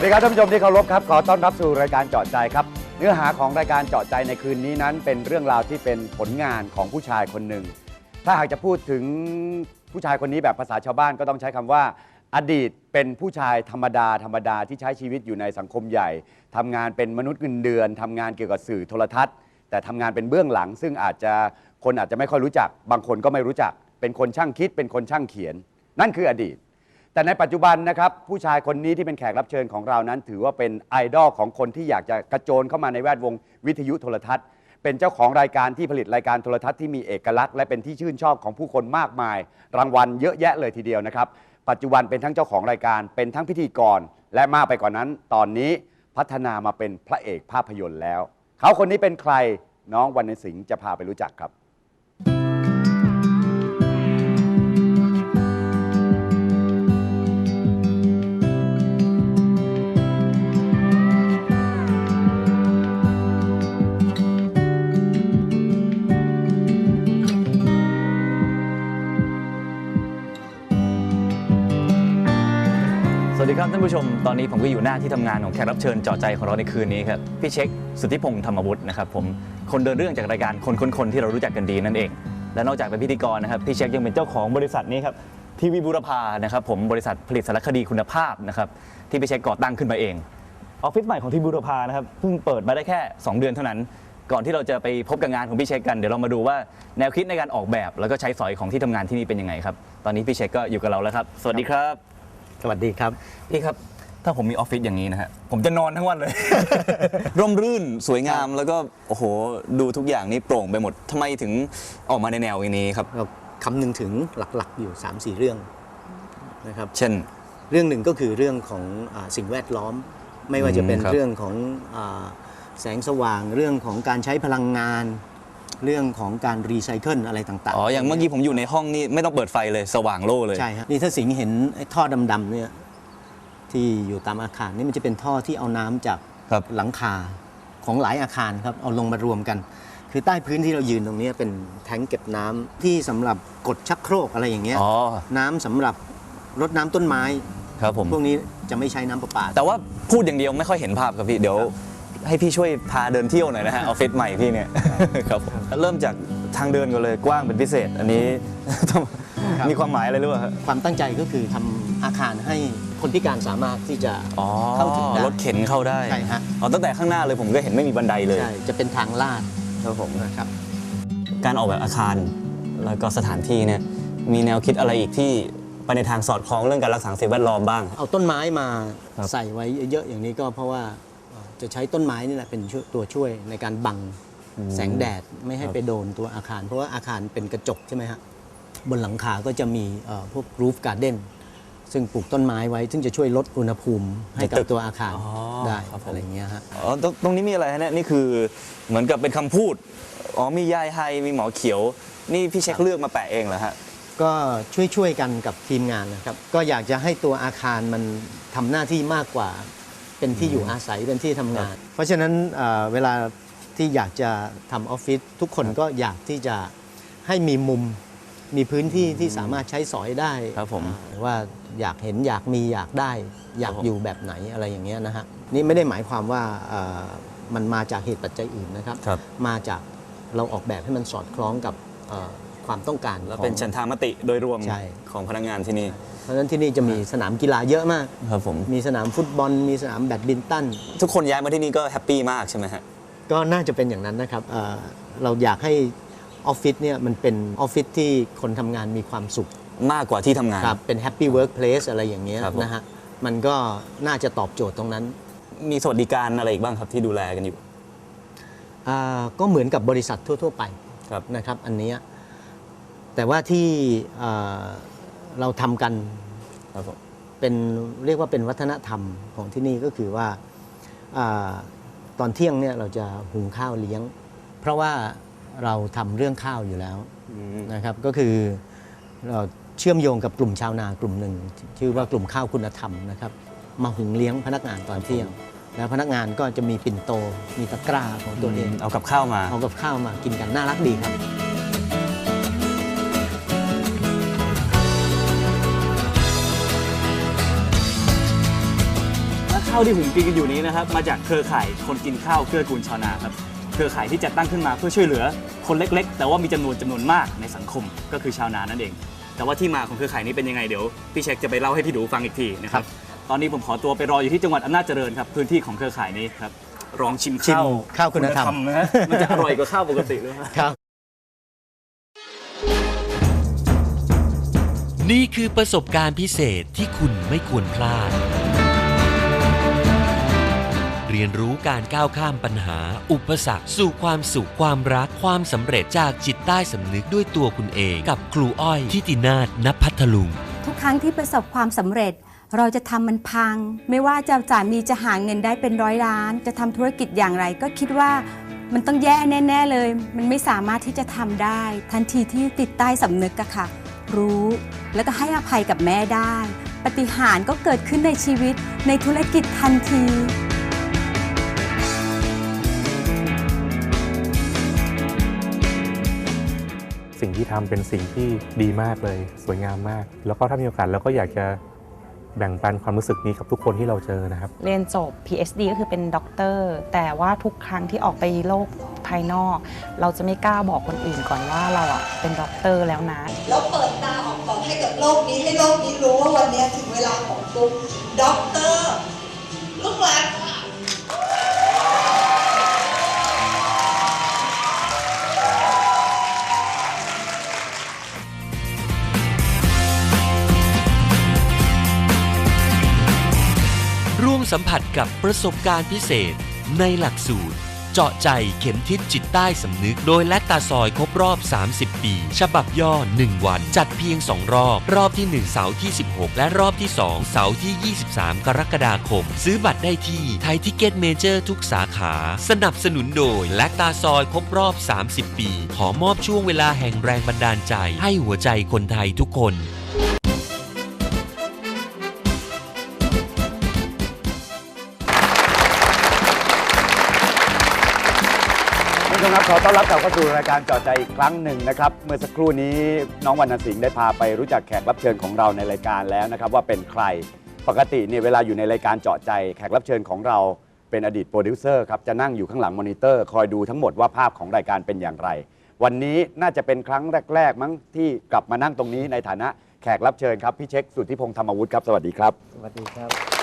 วัสดีครับท่านผู้ชมที่เคารพครับ ขอต้อนรับสู่รายการเจาะใจครับ เนื้อหาของรายการเจาะใจในคืนนี้นั้น เป็นเรื่องราวที่เป็นผลงานของผู้ชายคนหนึ่ง ถ้าหากจะพูดถึงผู้ชายคนนี้แบบภาษาชาวบ้านก็ต้องใช้คำว่า อดีตเป็นผู้ชายธรรมดาธรรมดาที่ใช้ชีวิตอยู่ในสังคมใหญ่ทำงานเป็นมนุษย์เงินเดือนทำงานเกี่ยวกับสื่อโทรทัศน์ แต่ทำงานเป็นเบื้องหลัง ซึ่งอาจจะคนอาจจะไม่ค่อยรู้จัก บางคนก็ไม่รู้จัก เป็นคนช่างคิด เป็นคนช่างเขียน นั่นคืออดีต แต่ในปัจจุบันนะครับผู้ชายคนนี้ที่เป็นแขกรับเชิญของเรานั้น ถือว่าเป็นไอดอลของคนที่อยากจะกระโจนเข้ามาในแวดวงวิทยุโทรทัศน์ เป็นเจ้าของรายการที่ผลิตรายการโทรทัศน์ที่มีเอกลักษณ์และเป็นที่ชื่นชอบของผู้คนมากมาย รางวัลเยอะแยะเลยทีเดียวนะครับ ปัจจุบันเป็นทั้งเจ้าของรายการเป็นทั้งพิธีกร และมากไปกว่านั้น ตอนนี้พัฒนามาเป็นพระเอกภาพยนตร์แล้ว เขาคนนี้เป็นใครน้องวรรณสิงห์จะพาไปรู้จักครับ สวัสดีครับท่านผู้ชม ตอนนี้ผมก็อยู่หน้าที่ทำงานของแขกรับเชิญเจาะใจของเราในคืนนี้ครับพี่เช็คสุทธิพงศ์ธรรมวุฒินะครับผมคนเดินเรื่องจากรายการคนคนคนที่เรารู้จักกันดีนั่นเอง และนอกจากเป็นพิธีกรนะครับพี่เช็คยังเป็นเจ้าของบริษัทนี้ครับทีวีบูรพานะครับผมบริษัทผลิตสารคดีคุณภาพนะครับที่พี่เช็คก่อตั้งขึ้นมาเองออฟฟิศใหม่ของทีวีบูรพานะครับเพิ่งเปิดมาได้แค่ 2 เดือนเท่านั้น ก่อนที่เราจะไปพบกับงานของพี่เช็คกันเดี๋ยวเรามาดูว่าแนวคิดในการออกแบบ แล้วก็ใช้สอยของที่ทำงานที่นี่เป็นยังไงครับตอนนี้พี่เช็คก็อยู่กับเราแล้วครับ สวัสดีครับ สวัสดีครับ พี่ครับ ถ้าผมมีออฟฟิศอย่างนี้นะฮะ ผมจะนอนทั้งวันเลย ร่มรื่นสวยงามแล้วก็ โอ้โห ดูทุกอย่างนี่โปร่งไปหมดทำไมถึงออกมาในแนวอย่างนี้ครับ เราคำนึงถึงหลักๆอยู่ 3-4 เรื่องนะครับ เช่น เรื่องหนึ่งก็คือเรื่องของอาสิ่งแวดล้อม ไม่ว่าจะเป็นอืมครับ เรื่องของอาแสงสว่างเรื่องของการใช้พลังงาน เรื่องของการรีไซเคิลอะไรต่างๆอ๋อ อย่างเมื่อกี้ผมอยู่ในห้องนี่ไม่ต้องเปิดไฟเลยสว่างโล่เลย ใช่ฮะนี่ถ้าสิงห์เห็นไอ้ท่อดำๆเนี่ยที่อยู่ตามอาคารนี่มันจะเป็นท่อที่เอาน้ำจากครับ หลังคาของหลายอาคารครับเอาลงมารวมกัน คือใต้พื้นที่เรายืนตรงนี้เป็นแทงเก็บน้ำที่สำหรับกดชักโครกอะไรอย่างเงี้ยอ๋อ น้ำสำหรับรดน้ำต้นไม้ ครับผม พวกนี้จะไม่ใช้น้ำประปา แต่ว่าพูดอย่างเดียวไม่ค่อยเห็นภาพครับพี่ เดี๋ยว ให้พี่ช่วยพาเดินเที่ยวหน่อยนะฮะออฟฟิศใหม่พี่เนี่ย ครับผมเริ่มจากทางเดินกันเลยกว้างเป็นพิเศษ อันนี้ต้องครับ มีความหมายอะไรหรือเปล่าฮะความตั้งใจก็คือทำอาคารให้คนพิการสามารถที่จะ อ๋อเข้าถึงได้รถเข็นเข้าได้ใช่ฮะ อ๋อตั้งแต่ข้างหน้าเลยผมก็เห็นไม่มีบันไดเลยใช่จะเป็นทางลาดครับผม นะครับ การออกแบบอาคารแล้วก็สถานที่เนี่ยมีแนวคิดอะไรอีกที่ไปในทางสอดคล้องเรื่องการรักษาสิ่งแวดล้อมบ้าง เอาต้นไม้มาครับ ใส่ไว้เยอะๆอย่างนี้ก็เพราะว่าเอ่อ จะใช้ต้นไม้นี่แหละเป็นช่วยตัวช่วยในการบังแสงแดดไม่ให้ไปโดนตัวอาคาร เพราะว่าอาคารเป็นกระจกใช่ไหมฮะบนหลังคาก็จะมีเอ่อพวกรูฟการ์เด้นซึ่งปลูกต้นไม้ไว้ ซึ่งจะช่วยลดอุณหภูมิให้กับในตึกตัวอาคารอ๋อได้ครับผมอะไรอย่างเงี้ยฮะ อ๋อตรงตรงนี้มีอะไรฮะเนี่ยนี่คือเหมือนกับเป็นคำพูด อ๋อมียายไฮมีหมอเขียว นี่พี่เช็คเลือกมาแปะเองเหรอฮะ ก็ช่วยๆกันกับทีมงานนะครับ ก็อยากจะให้ตัวอาคารมันทำหน้าที่มากกว่า เป็นที่อยู่อาศัยเป็นที่ทำงาน เพราะฉะนั้นเอ่อเวลาที่อยากจะทำออฟฟิศทุกคนก็อยากที่จะให้มีมุมมีพื้นที่ที่สามารถใช้สอยได้ครับผมอ่าว่าอยากเห็นอยากมีอยากได้ อยากครับผม อยู่แบบไหนอะไรอย่างเงี้ยนะฮะนี่ไม่ได้หมายความว่าเอ่อมันมาจากเหตุปัจจัยอื่นนะครับ ครับ มาจากเราออกแบบให้มันสอดคล้องกับเอ่อ ความต้องการแล้วของเป็นฉันทามติโดยรวมใช่ ของพนักงานที่นี่ เพราะฉะนั้นที่นี่จะมีสนามกีฬาเยอะมาก ครับผม มีสนามฟุตบอล มีสนามแบดมินตัน ทุกคนย้ายมาที่นี่ก็แฮปปี้มากใช่ไหมฮะ ก็น่าจะเป็นอย่างนั้นนะครับเอ่อเราอยากให้ออฟฟิศเนี่ยมันเป็นออฟฟิศที่คนทำงานมีความสุขมากกว่าที่ทำงาน ครับเป็นแฮปปี้เวิร์กเพลสอะไรอย่างเงี้ยครับผม นะฮะ มันก็น่าจะตอบโจทย์ตรงนั้นมีสวัสดิการอะไรอีกบ้างครับที่ดูแลกันอยู่ อ่าก็เหมือนกับบริษัททั่ว ๆ ไป ครับ นะครับอันเนี้ย แต่ว่าที่เอ่อเราทำกันครับผมเป็นเรียกว่าเป็นวัฒนธรรมของที่นี่ก็คือว่าอาตอนเที่ยงเนี่ยเราจะหุงข้าวเลี้ยง เพราะว่าเราทำเรื่องข้าวอยู่แล้วนะครับก็คือเราเชื่อมโยงกับกลุ่มชาวนากลุ่มหนึ่ง ชื่อว่ากลุ่มข้าวคุณธรรมนะครับมาหุงเลี้ยงพนักงานตอนเที่ยง แล้วพนักงานก็จะมีปิ่นโต มีตะกร้าของตัวเองเอากับข้าวมา เอากับข้าวมากินกันน่ารักดีครับาวาวที่หุงกินกันอยู่นี้นะครับมาจากเครือข่ายคนกินข้าวเกื้อกูลชาวนาครับเครือข่ายที่จัดตั้งขึ้นมาเพื่อช่วยเหลือคนเล็ก ๆ แต่ว่ามีจำนวนจำนวนมากในสังคมก็คือชาวนานั่นเอง แต่ว่าที่มาของเครือข่ายนี้เป็นยังไงเดี๋ยวพี่เช็คจะไปเล่าให้พี่ดูฟังอีกทีนะครับตอนนี้ผมขอตัวไปรออยู่ที่จังหวัดอำนาจเจริญครับพื้นที่ของเครือข่ายนี้ครับลองชิมชิมข้าวข้าวคุณธรรมนะฮะมันจะอร่อยกว่าข้าวปกติเลยฮะครับนี่คือประสบการณ์พิเศษที่คุณไม่ควรพลาดเรียนรู้การก้าวข้ามปัญหา อุปสรรค สู่ความสุขความรักความสำเร็จจากจิตใต้สำนึกด้วยตัวคุณเอง กับครูอ้อยทิตินาถนพัทลุง ทุกครั้งที่ประสบความสำเร็จ เราจะทำมันพัง ไม่ว่าจะสามีจะหาเงินได้เป็นร้อยล้าน จะทำธุรกิจอย่างไร ก็คิดว่ามันต้องแย่แน่ ๆเลย มันไม่สามารถที่จะทำได้ ทันทีที่ติดใต้สำนึกอะค่ะ รู้แล้วก็ให้อภัยกับแม่ได้ ปฏิหารย์ก็เกิดขึ้นในชีวิตในธุรกิจทันที สิ่งที่ทำเป็นสิ่งที่ดีมากเลย สวยงามมาก แล้วก็ถ้ามีโอกาสเราก็อยากจะแบ่งปันความรู้สึกนี้กับทุกคนที่เราเจอนะครับ เรียนจบ PhD ก็คือเป็นด็อกเตอร์ แต่ว่าทุกครั้งที่ออกไปโลกภายนอก เราจะไม่กล้าบอกคนอื่นก่อนว่าเราอะเป็นด็อกเตอร์แล้วนะแล้วเปิดตาออกก่อนให้กับโลกนี้ให้โลกนี้รู้ว่าวันนี้ถึงเวลาของตุ๊กด็อกเต สัมผัสกับประสบการณ์พิเศษ ในหลักสูตร เจาะใจเข็มทิศจิตใต้สำนึก โดยแลคตาซอยครบรอบ 30 ปี ฉบับย่อ 1 วัน จัดเพียง 2 รอบ รอบที่ 1 เสาร์ที่ 16 และรอบที่ 2 เสาร์ที่ 23 กรกฎาคม ซื้อบัตรได้ที่ไทยทิเก็ตเมเจอร์ทุกสาขา สนับสนุนโดยแลคตาซอยครบรอบ 30 ปี ขอมอบช่วงเวลาแห่งแรงบันดาลใจ ให้หัวใจคนไทยทุกคน ขอต้อนรับกลับเข้าสู่รายการเจอใจอีกครั้งหนึ่งนะครับ เมื่อสักครู่นี้น้องวรรณสิงห์ได้พาไปรู้จักแขกรับเชิญของเราในรายการแล้วนะครับ ว่าเป็นใครปกติเนี่ยเวลาอยู่ในรายการเจาะใจ แขกรับเชิญของเราเป็นอดีตโปรดิวเซอร์ครับจะนั่งอยู่ข้างหลังมอนิเตอร์ คอยดูทั้งหมดว่าภาพของรายการเป็นอย่างไร วันนี้น่าจะเป็นครั้งแรก ๆ มั้งที่กลับมานั่งตรงนี้ในฐานะแขกรับเชิญครับพี่เช็คสุทธิพงษ์ธรรมวุฒิครับสวัสดีครับ สวัสดีครับ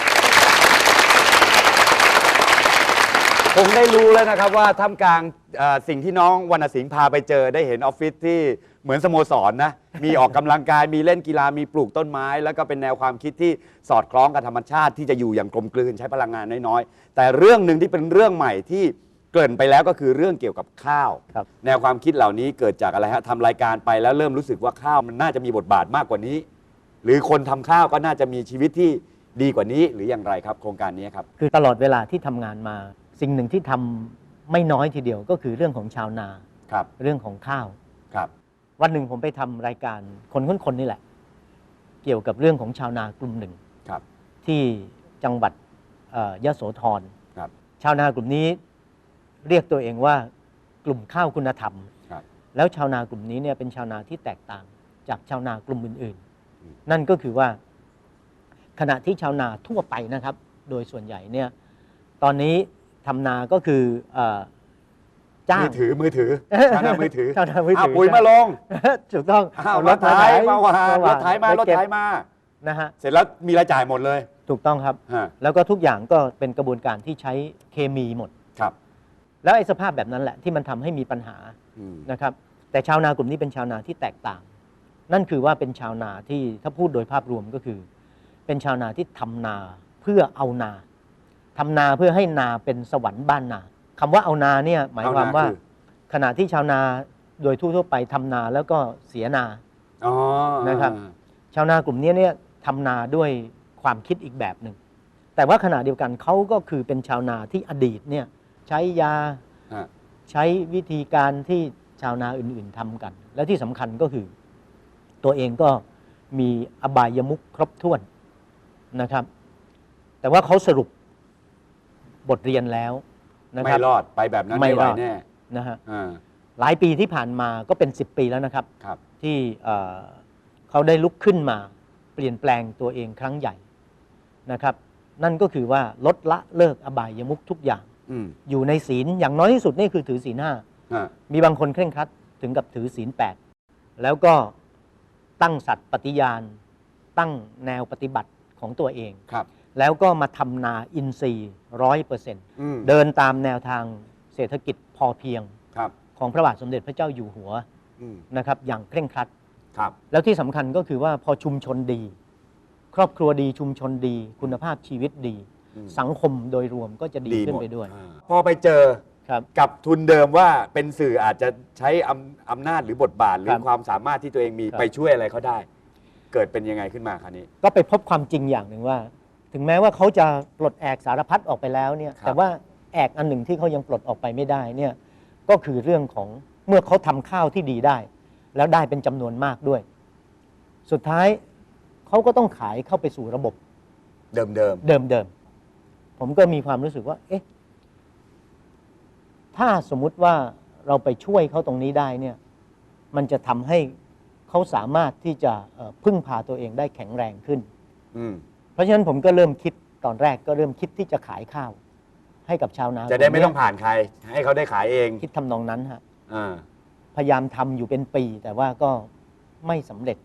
คงได้รู้แล้วนะครับว่าท่ามกลางเอ่อสิ่งที่น้องวรรณสิงห์พาไปเจอได้เห็นออฟฟิศที่เหมือนสโมสรนะ มีออกกำลังกายมีเล่นกีฬามีปลูกต้นไม้ แล้วก็เป็นแนวความคิดที่สอดคล้องกับธรรมชาติที่จะอยู่อย่างกลมกลืนใช้พลังงานน้อยๆ แต่เรื่องหนึ่งที่เป็นเรื่องใหม่ที่เกริ่นไปแล้วก็คือเรื่องเกี่ยวกับข้าวครับ แนวความคิดเหล่านี้เกิดจากอะไรฮะทำรายการไปแล้วเริ่มรู้สึกว่าข้าวมันน่าจะมีบทบาทมากกว่านี้ หรือคนทำข้าวก็น่าจะมีชีวิตที่ดีกว่านี้หรืออย่างไรครับ โครงการนี้ครับ คือตลอดเวลาที่ทำงานมา สิ่งหนึ่งที่ทำไม่น้อยทีเดียวก็คือเรื่องของชาวนาครับเรื่องของข้าวครับ วันหนึ่งผมไปทำรายการคนค้นคนนี่แหละ เกี่ยวกับเรื่องของชาวนากลุ่มหนึ่งครับ ที่จังหวัดเอ่อยโสธรครับ ชาวนากลุ่มนี้เรียกตัวเองว่ากลุ่มข้าวคุณธรรมครับแล้วชาวนากลุ่มนี้เนี่ยเป็นชาวนาที่แตกต่างจากชาวนากลุ่มอื่นอืมๆนั่นก็คือว่า ขณะที่ชาวนาทั่วไปนะครับ โดยส่วนใหญ่เนี่ยตอนนี้ ทำนาก็คือเอ่อจ้าง มือถือมือถือชาวนามือถือชาวนามือถือเปุ๋ยมาลงถูกต้องอ้าวเอรถไถมาหวานหรถไถมารถเก็บไถมานะฮะเสร็จแล้วมีรายจ่ายหมดเลย ถูกต้องครับ ฮะ แล้วก็ทุกอย่างก็เป็นกระบวนการที่ใช้เคมีหมด ครับ แล้วไอ้สภาพแบบนั้นแหละที่มันทำให้มีปัญหาอืมนะครับ แต่ชาวนากลุ่มนี้เป็นชาวนาที่แตกต่าง นั่นคือว่าเป็นชาวนาที่ถ้าพูดโดยภาพรวมก็คือ เป็นชาวนาที่ทำนาเพื่อเอานา ทำนาเพื่อให้นาเป็นสวรรค์บ้านนาคำว่าเอานาเนี่ยหมายความว่า เอคือ ขณะที่ชาวนาโดยทั่วๆไปทำนาแล้วก็เสียนา อ๋อนะครับ ชาวนากลุ่มนี้เนี่ยทำนาด้วยความคิดอีกแบบหนึ่ง แต่ว่าขณะเดียวกันเขาก็คือเป็นชาวนาที่อดีตเนี่ยใช้ยาฮะใช้วิธีการที่ชาวนาอื่นๆทำกัน และที่สำคัญก็คือ ตัวเองก็มีอบายมุขครบถ้วนนะครับ แต่ว่าเขาสรุป บทเรียนแล้วนะคไม่รับ รอดไปแบบนั้นไม่ไม่ไหวรอด แน่นะฮะอ่าหลายปีที่ผ่านมาก็เป็น 10 ปีแล้วนะครับ ครับ ที่เอ่อเขาได้ลุกขึ้นมาเปลี่ยนแปลงตัวเองครั้งใหญ่นะครับ นั่นก็คือว่าลดละเลิกอบายมุขทุกอย่าง อืมอยู่ในศีลอย่างน้อยที่สุดนี่คือถือศีลห้าฮะมีบางคนเคร่งครัดถึงกับถือศีลแปดแล้วก็ตั้งสัตว์ปฏิญาณ ตั้งแนวปฏิบัติของตัวเอง ครับ แล้วก็มาทำนาอินทรีย์ร้อยเปอร์เซ็นต์อืมเดินตามแนวทางเศรษฐกิจพอเพียงครับของพระบาทสมเด็จพระเจ้าอยู่หัวอืมนะครับอย่างเคร่งครัด ครับ แล้วที่สำคัญก็คือว่าพอชุมชนดี ครอบครัวดีชุมชนดี คุณภาพชีวิตดี อืม สังคมโดยรวมก็จะดีขึ้นหมไปด้วยอ่าพอไปเจอครับ กับทุนเดิมว่าเป็นสื่ออาจจะใช้อำอำนาจหรือบทบาทหรืคอรับความสามารถที่ตัวเองมีครับ ไปช่วยอะไรเขาได้ เกิดเป็นยังไงขึ้นมาคราวนี้ ก็ไปพบความจริงอย่างหนึ่งว่า ถึงแม้ว่าเขาจะปลดแอกสารพัดออกไปแล้วเนี่ย ครับแต่ว่าแอกอันหนึ่งที่เขายังปลดออกไปไม่ได้เนี่ย ก็คือเรื่องของเมื่อเขาทำข้าวที่ดีได้ แล้วได้เป็นจำนวนมากด้วย สุดท้ายเขาก็ต้องขายเข้าไปสู่ระบบ เดิมเดิมเดิมๆ ผมก็มีความรู้สึกว่า เอ๊ะ ถ้าสมมุติว่าเราไปช่วยเขาตรงนี้ได้เนี่ย มันจะทำให้เขาสามารถที่จะเอ่อพึ่งพาตัวเองได้แข็งแรงขึ้น ๆอืม เพราะฉะนั้นผมก็เริ่มคิดตอนแรกก็เริ่มคิดที่จะขายข้าว ให้กับชาวนาจะได้ไม่กลุ่ต้องผ่านใคร ให้เขาได้ขายเองคิดทำนองนั้นฮะ อ่า พยายามทำอยู่เป็นปี แต่ว่าก็ไม่สำเร็จ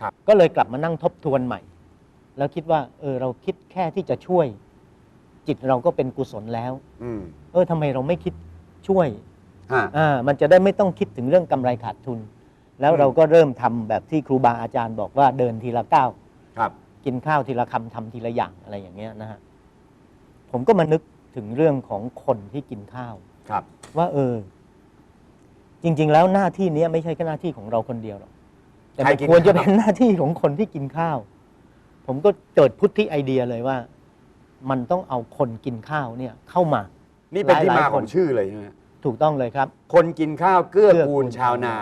ครับ ก็เลยกลับมานั่งทบทวนใหม่ แล้วคิดว่า เออ เราคิดแค่ที่จะช่วย จิตเราก็เป็นกุศลแล้ว อืมเออทำไมเราไม่คิดช่วย ฮะ อ่ามันจะได้ไม่ต้องคิดถึงเรื่องกำไรขาดทุน แล้วอืม เราก็เริ่มทำแบบที่ครูบาอาจารย์บอกว่าเดินทีละก้าวครับ กินข้าวทีละคำทำทีละอย่างอะไรอย่างเงี้ยนะฮะผมก็มานึกถึงเรื่องของคนที่กินข้าว ครับ ว่าเออ จริง ๆ แล้วหน้าที่เนี้ยไม่ใช่แค่หน้าที่ของเราคนเดียวหรอกแต่ใครมันกินควรจะข้าว เป็นหน้าที่ของคนที่กินข้าว ผมก็เกิดพุทธิไอเดียเลยว่า มันต้องเอาคนกินข้าวเนี่ย เข้ามา นี่เป็นที่หลายมาๆของคนชื่อเลยใช่ไหมถูกต้องเลยครับ คนกินข้าวเกื้อเกื้อกูกูลล ชาวนา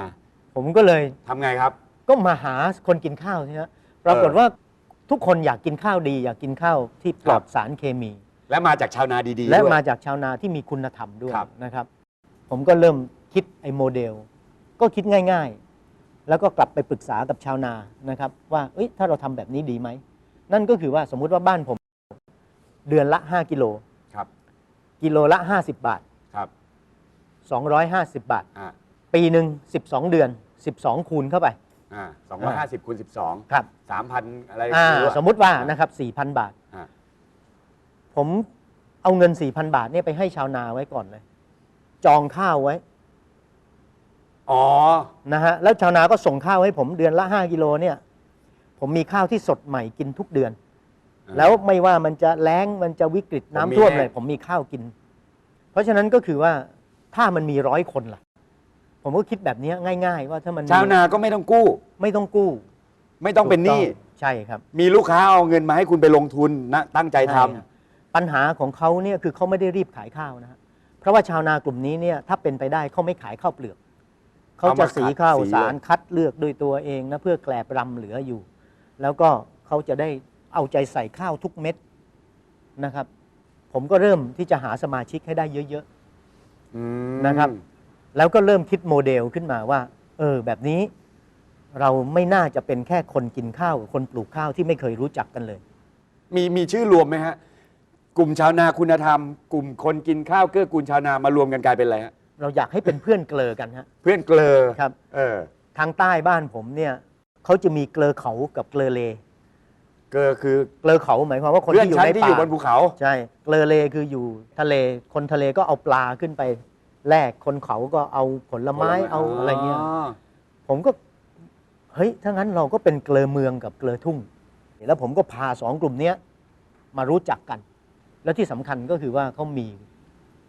ผมก็เลย ทำไงครับ ก็มาหาคนกินข้าวใช่ไหมปรากฏว่า ทุกคนอยากกินข้าวดี อยากกินข้าวที่ปลอดสารเคมี และมาจากชาวนาดีๆและด้วย มาจากชาวนาที่มีคุณธรรมด้วยครับ นะครับ ผมก็เริ่มคิดไอ้โมเดล ก็คิดง่าย ๆ แล้วก็กลับไปปรึกษากับชาวนานะครับ ว่าเอ้ยถ้าเราทำแบบนี้ดีไหม นั่นก็คือว่าสมมุติว่าบ้านผม เดือนละ 5 กิโล ครับกิโลละ 50 บาท ครับ250 บาท อ่าปีหนึ่ง12 เดือน 12 คูณเข้าไป อ่าสองร้อยห้าสิบคูณสิบสองครับ สามพันอะไรอ่าไรู้อะสมมุติว่านะครับ4,000บาท อ่าผมเอาเงิน4,000บาทเนี่ยไปให้ชาวนาไว้ก่อนเลย จองข้าวไว้อ๋อ นะฮะแล้วชาวนาก็ส่งข้าวให้ผมเดือนละ5กิโลเนี่ย ผมมีข้าวที่สดใหม่กินทุกเดือน แล้วไม่ว่ามันจะแล้งมันจะวิกฤตน้ำท่วมเลยผมมีข้าวกิน เพราะฉะนั้นก็คือว่าถ้ามันมีร้อยคนล่ะ ผมก็คิดแบบนี้ง่าย ๆ ว่าถ้ามันมีชาวนาก็ไม่ต้องกู้ ไม่ต้องกู้ไม่ต้องเป็นหนี้ ถูกต้องใช่ครับ มีลูกค้าเอาเงินมาให้คุณไปลงทุนนะตั้งใจทำ ใช่ครับปัญหาของเขาเนี่ยคือเขาไม่ได้รีบขายข้าวนะฮะเพราะว่าชาวนากลุ่มนี้เนี่ยถ้าเป็นไปได้เขาไม่ขายข้าวเปลือกเขาจะสีข้าวเอามาคัดสี สารคัดเลือกด้วยตัวเองนะเพื่อแกลบรำเหลืออยู่ แล้วก็เขาจะได้เอาใจใส่ข้าวทุกเม็ดนะครับ ผมก็เริ่มที่จะหาสมาชิกให้ได้เยอะ อืมนะครับๆ แล้วก็เริ่มคิดโมเดลขึ้นมาว่า เออ แบบนี้เราไม่น่าจะเป็นแค่คนกินข้าวกับคนปลูกข้าวที่ไม่เคยรู้จักกันเลย มีมีชื่อรวมไหมฮะ กลุ่มชาวนาคุณธรรม กลุ่มคนกินข้าวเกื้อกูลชาวนามารวมกันกลายเป็นอะไรฮะเราอยากให้เป็นเพื่อนเกลอกันฮะ เพื่อนเกลอครับ เออ ทางใต้บ้านผมเนี่ยเขาจะมีเกลอเขากับเกลอเล เกลอคือเกลอเขาหมายความว่าคนเพื่อนที่อยู่ชั้นในที่ป่าอยู่บนภูเขา ใช่ เกลอเลคืออยู่ทะเล คนทะเลก็เอาปลาขึ้นไป แลกคนเขาก็เอาผลไม้เอาอะไรเงี้ยผมก็เฮ้ยถ้างั้นเราก็เป็นเกลอเมืองกับเกลอทุ่ง แล้วผมก็พาสองกลุ่มเนี้ยมารู้จักกัน แล้วที่สำคัญก็คือว่าเขามี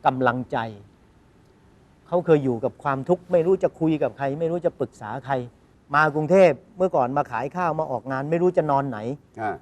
กำลังใจเขาเคยอยู่กับความทุกข์ไม่รู้จะคุยกับใคร ไม่รู้จะปรึกษาใคร มากรุงเทพเมื่อก่อนมาขายข้าวมาออกงาน ไม่รู้จะนอนไหนอ่า